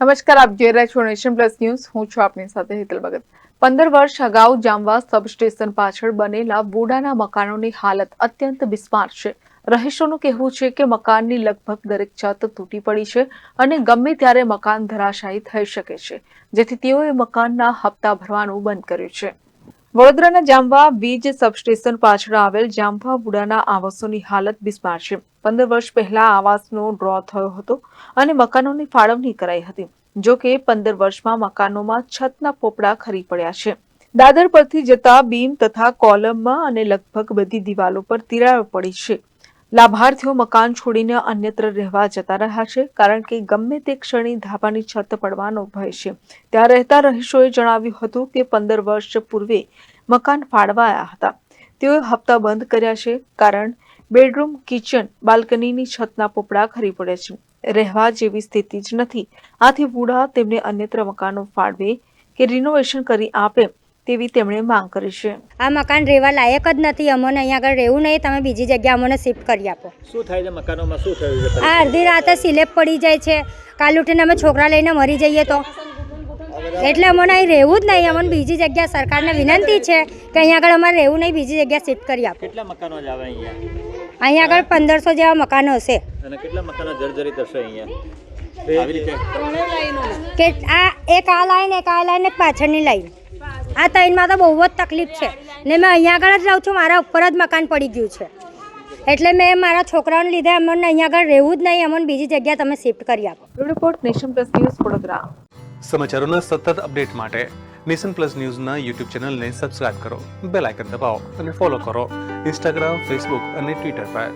નમસ્કાર, આપ જોઈ રહ્યા છો નેશન પ્લસ ન્યૂઝ. હું છું આપની સાથે હેતલ ભગત. પંદર વર્ષ અગાઉ જામવા સબસ્ટેશન પાછળ બનેલા બુડાના મકાનોની હાલત અત્યંત બિસ્માર છે. રહીશોનું કહેવું છે કે મકાનની લગભગ દરેક છત તૂટી પડી છે અને ગમે ત્યારે મકાન ધરાશાયી થઈ શકે છે. જેથી તેઓએ મકાનના હપ્તા ભરવાનું બંધ કર્યું છે. વડોદરાના જામવા વીજ સબસ્ટેશન પાછળ આવેલ જામવા બુડાના આવાસોની હાલત બિસ્માર છે. પંદર વર્ષ પહેલા આવાસનો ડ્રો થયો હતો અને મકાનોની ફાળવણી કરાઈ હતી. જો કે પંદર વર્ષમાં મકાનોમાં છતના પોપડા ખરી પડ્યા છે. દાદર પરથી જતા બીમ તથા કોલમમાં અને લગભગ બધી દિવાલો પર તિરાડો પડી છે. લાભાર્થીઓ મકાન છોડીને અન્યત્ર રહેવા જતા રહ્યા છે, કારણ કે ગમે તે ક્ષણે ધાબાની છત પડવાનો ભય છે. ત્યાં રહેતા રહીશોએ જણાવ્યું હતું કે પંદર વર્ષ પૂર્વે મકાન ફાળવાયા હતા. તેઓએ હપ્તા બંધ કર્યા છે, કારણ બેડરૂમ, કિચન, બાલ્કનીની છતના પોપડા ખરી પડે છે. રહેવા જેવી સ્થિતિ જ નથી. આથી વુડા તેમને અન્યત્ર મકાનો ફાળવે કે રિનોવેશન કરી આપે તેવી તેમણે માંગ કરી છે. આ મકાન રહેવા લાયક જ નથી. અમને અહીંયા આગળ રહેવું નહીં. તમે બીજી જગ્યા અમને શિફ્ટ કરી આપો. શું થાય છે મકાનોમાં? શું થયું છે? આ અડધી રાતે સિલેબ પડી જાય છે. કાલ ઉઠીને અમે છોકરા લઈને મરી જઈએ તો. એટલે અમને અહીં રહેવું જ નહીં. અમને બીજી જગ્યા સરકારને વિનંતી છે કે અહીંયા આગળ અમારે રહેવું નહીં. બીજી જગ્યા શિફ્ટ કરી આપો. કેટલા મકાનો જ આવે અહીંયા? અહીંયા આગળ પંદરસો જેવા મકાનો હશે. અને કેટલા મકાનો જર્જરિત હશે અહીંયા? કે આ એક આ લાઈન એક આ લાઈન પાછળની લાઈન. આ ત્રણમાં તો બહુ જ તકલીફ છે. ને મેં અહીંયા આગળ જ રહું છું મારા ઉપર જ મકાન પડી ગયું છે. એટલે મેં મારા છોકરાઓને લીધે અમને અહીંયા આગળ રહેવું જ નહીં અમને બીજી જગ્યા તમે શિફ્ટ કરી આપો. Report Nation Plus News Vadodara. સમાચારોના સતત અપડેટ માટે નેશન પ્લસ ન્યૂઝના યુટ્યુબ ચેનલને સબસ્ક્રાઇબ કરો બેલ આઇકન દબાવો અને ફોલો કરો ઇન્સ્ટાગ્રામ ફેસબુક અને ટ્વિટર પર.